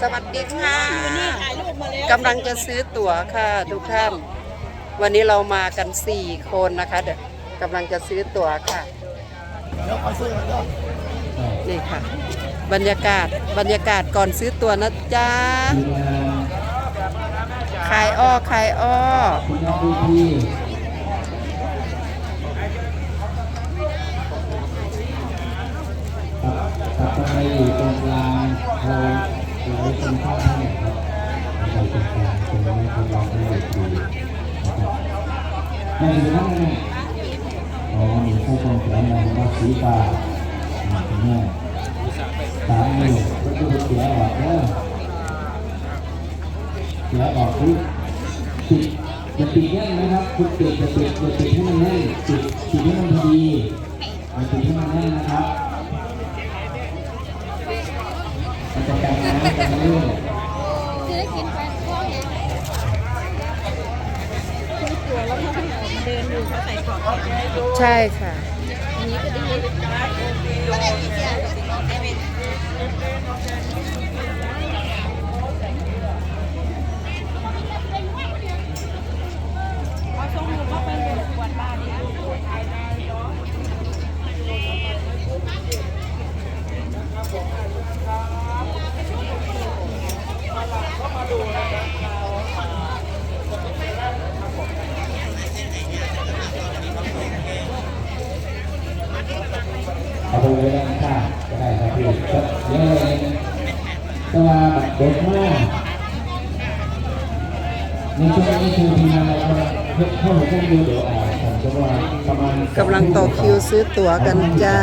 สวัสดีค่ะกำลังจะซื้อตั๋วค่ะทุกท่าน วันนี้เรามากัน4คนนะคะเดี๋ยวกำลังจะซื้อตั๋วค่ะนี่ค่ะ บรรยากาศบรรยากาศก่อนซื้อตั๋วนะจ๊ะขายอ้อขายอ้อคุณน้องดูพี่ครับกลับไปอยู่ตรงกลาง เราเราตรงข้างท่านครับเราตรงกลางตรงนี้คือเราไม่ได้ดูนะครับแม่ดูนั่นแม่อ๋อหนูเข้าตรงแขนมาว่าสีฟ้าคุณแม่สามนิ้วก็เสียออกเด้เสียออกที่ติดจะติดแน่นนะครับคุณติดจะติดจะติดให้มันแน่นติดติดให้มันพอดีติดให้มันแน่นนะครับมันจะแต่งงานกันเรื่อย ซื้อกินไปพ่อเองซื้อตัวแล้วเขาให้ออกมาเดินดูเขาใส่ของแข็งใช่ค่ะ อันนี้ก็ดีไม่ได้กินยาสิของแม่เขาส่งหนูเข้าไปในขวดบ้านเนี่ย ๆ เอาไปเลยนะครับก็ได้ครับพี่เยอะเลยต่ว่าด็กมากในช่วงนี้คือทีมงานเราเข้าหัวข้อมูลเดี๋ยวอ่านผมจะว่าประมาณกำลังต่อคิวซื้อตั๋วกันจ้า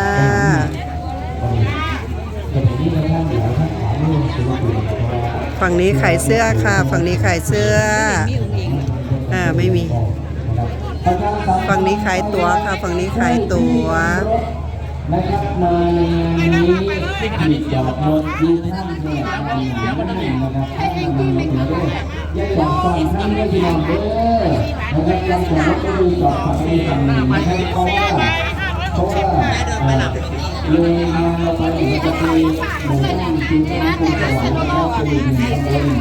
ฝั่งนี้ขายเสื้อค่ะ ฝั่งนี้ขายเสื้อ อ่าไม่มี ฝั่งนี้ขายตั๋วค่ะ ฝั่งนี้ขายตั๋ว นะครับมาในงานนี้ที่จอดรถยืนท่านแม่ทางหนานั่นนะครับท่านมาถึงด้วยยัยบอกฟังท่านด้วยพี่น้องเด้อนะครับการจอดรถก็ดูจอดฝั่งนี้ฝั่งหนึ่งนะครับเพราะว่าเพราะว่าเลยงานเราไปจะไปหมู่บ้านคือบ้านภูสวรรค์นะครับคือหนึ่งตำบล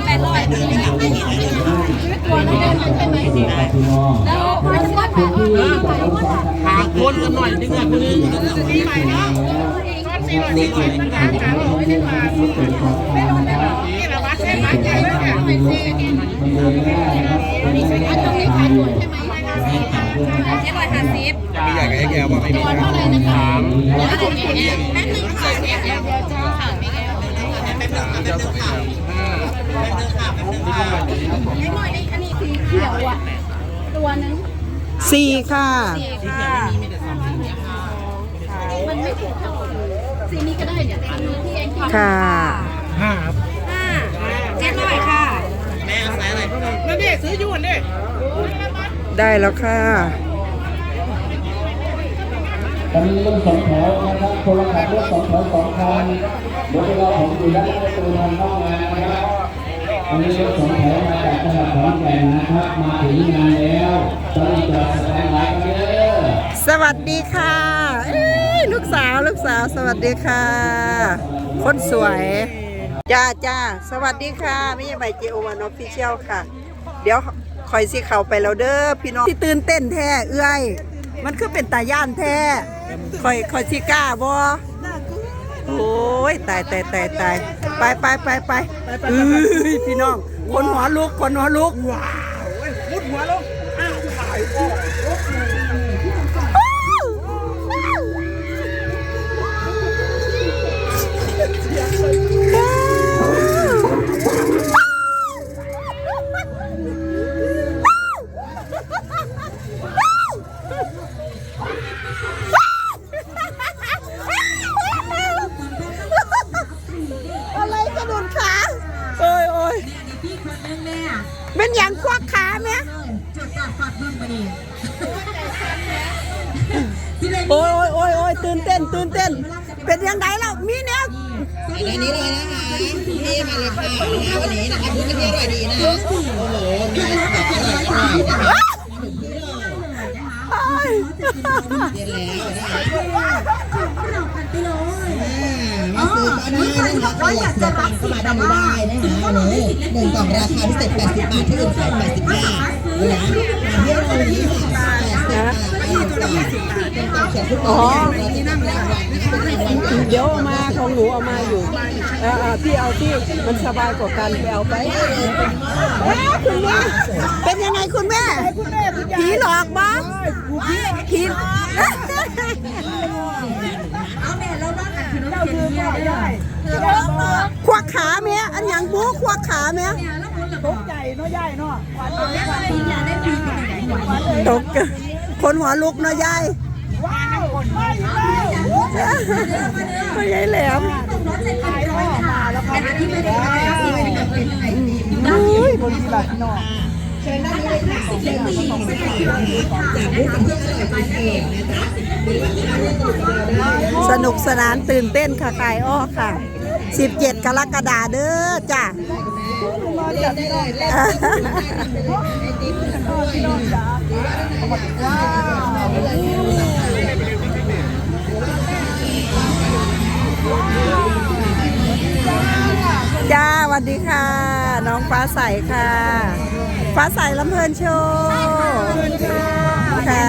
แปดร้อยเดือนละไม่ได้ตัวนี้ไมันเป็นได้แล้วพอจะว่าพื้นที่จอดรถสองหาคนกันหน่อยนึงอะคุณนึงที่ใหม่แล้วนะครับรถเก๋งถูกรถยนต์รถเก๋งรถเก๋งขอทางนะครับรถเก๋งขอทางมีรถมันเดินไม่ได้นะครับเป็นไม่ได้ทางอยู่ให้ขายด้วยนะครับเจ็ดร้อยห้าสิบมีใหญ่กับแกว่าไม่มีตัวเท่าไหร่นะคะครับแป๊บนึงค่ะเดี๋ยวเดี๋ยวเดี๋ยวจ้าค่ะไม่แก้ว แป๊บนึงแป๊บนึงค่ะไม่หน่อยนี่อันนี้สีเขียวอะ ตัวนึงสี่ค่ะ สีค่ะมันไม่ถูกเท่าสีนี้ก็ได้เนี่ยอันนี้ที่เองที่ค่ะห้าครับห้าเจ็ดร้อยค่ะนั่นดิซื้อยูนดิได้แล้วค่ะ อนนี้รถสองแถวนะครับคนละขับรถสองแถวสองคันเดี๋ยวเวลาผมอยู่ด้านหน้าประตูทางเข้างานนะครับตอนนี้รถสองแถวมาจากจังหวัดขอนแก่นนะครับ มาถึงงานแล้วตอนนี้จอดสแตนบายกันเด้อสวัสดีค่ะลูกสาวลูกสาวสวัสดีค่ะ คนสวย จ้าจ้าสวัสดีค่ะไม่ใช่ใบเจโอวันออฟฟิเชียลค่ะ เดี๋ยวคอยสิเข้าไปแล้วเด้อพี่น้องที่ตื่นเต้นแท้เอื้อย มันคือเป็นตาย่านแท้ คอยคอยสิกล้าบ่โอ้ยตายตายตายตายไปไปไปไปเอ้ยพี่น้องคนหัวลุกคนหัวลุกว้าวมุดหัวลง เต้นตื่นเต้น เป็นยังไงแล้วมีเนี่ยในนี้เลยนะคะพี่มาเลยค่ะนะคะวันนี้นะคะพูดกันที่อร่อยดีนะโอ้โหมีแบบอร่อยอร่อยนะคะอ้ายเรียนแล้วนะคะมาซื้อก็ได้นะคะใครอยากจะรับก็มาด้านนี้ได้นะคะนี่หนึ่งกล่องราคาพิเศษ80บาทที่อื่นขาย85นะคะมาที่เรา20บาท80บาทเป็นกล่องเขียนทุกกล่องเราจะนำรางวัลนะคะเป็ นรางวัลเดี๋ยวเอามาของหนูเอามาอยู่เออเออพี่เอาที่มันสบายกว่ากันไปเอาไปเอ้ยคุณแม่เป็นยังไงคุณแม่ผีหลอกบ้างผีควักขาแม่อันหยังบูควักขาแม่ตกใจเนาะยายเนาะตกค นหัวลุกเนาะยายไม่ยายแหลมอุ้ยบนที่บัตรเนาะเชิญด้านนี้เลยค่ะเชิญที่ของสถานจากผู้สังเกตนะจ๊ะสนุกสนานตื่นเต้นค่ะกายอ้อค่ะ 17 กรกฎาเด้อจ้ะ เล่นได้เลยเล่นได้เลยไอติ๊กด้วจ้าสวัสดีค่ะ น้องฟ้าใสค่ะ ฟ้าใสลำเพลินโชว์ค่ะ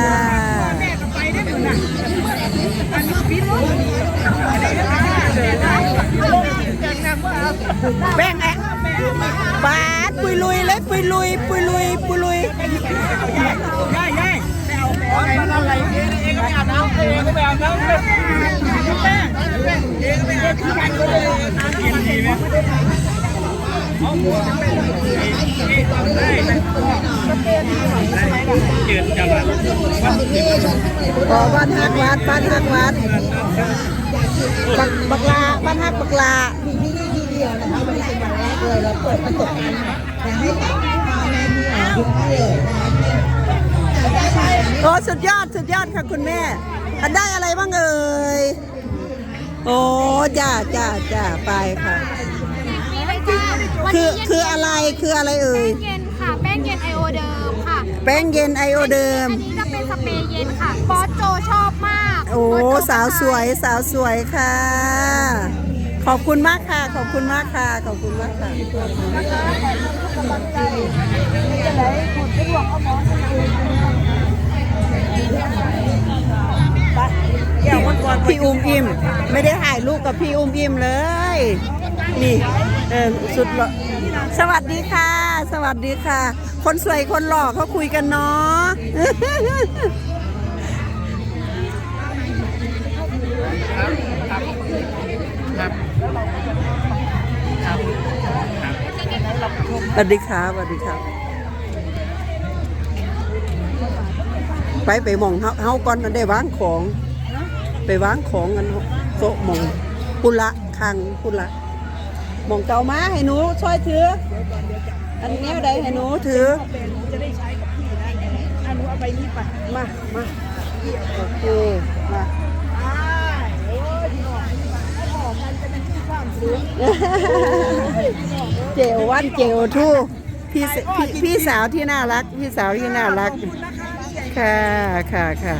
แบ่งแอะ บาดปุยลุยเลยปุยลุยปุยลุยปุยลุยย่ายย่ายไม่เอาองไงมันอะไรเองเองก็ไม่อาบน้ำเองก็ไม่อาน้ำเลยแป้งเองก็ไม่อาน้ำเลยน้ำกินดีไหมเอาหัวได้เกิดจังหวะวันนี้อ๋อบ้านฮักวัดบ้านฮักวัดบักลาบ้านฮักบักลามีที่นี่ที่เดียวนะคะวันนี้เป็นวันแรกเลยเราเปิดประสบการณ์อยากให้กับพ่อแม่ที่อ่านทุกท่านเลยนะคะโอ้สุดยอดสุดยอดค่ะคุณแม่อันได้อะไรบ้างเอ่ยโอ้จ้าจ้าจ้าไปค่ะมีเลยจ้าวันคือนี้เย็นคืออะไรคืออะไรเอ่ยเย็นค่ะ แป้งเย็นไอโอเดิมค่ะแป้งเย็นไอโอเดิม อันนี้จะเป็นสเปรย์เย็นค่ะบอสโจชอบมาก โอ้บสโจสาวสวยสาวสวยค่ะ ขอบคุณมากค่ะ ขอบคุณมากค่ะ ขอบคุณมากค่ะพี่อุ้มอิ่ม ไม่ได้ถ่ายรูปกับพี่อุ้มอิ่มเลย นี่เออสุดหล่อสวัสดีค่ะ สวัสดีค่ะ คนสวยคนหล่อเขาคุยกันเนาะ วัสดีครับสวัสดีครับ ไปไปมองเฮาเฮาก่อนอันได้วางของ ไปวางของกันโต๊ะมองปุระคังปุระมองเก่ามาให้หนูช่วยถือ อันนี้ใดให้หนูถือจะได้ใช้กับพี่นะอันนูเอาไปนี่ไปมามาโอเคมาโอ้ยพี่น้องให้ออกกันจะเป็นที่ความสูง เจวันเจวทูพี่พี่พี่สาวที่น่ารัก พี่สาวที่น่ารัก ค่ะค่ะค่ะ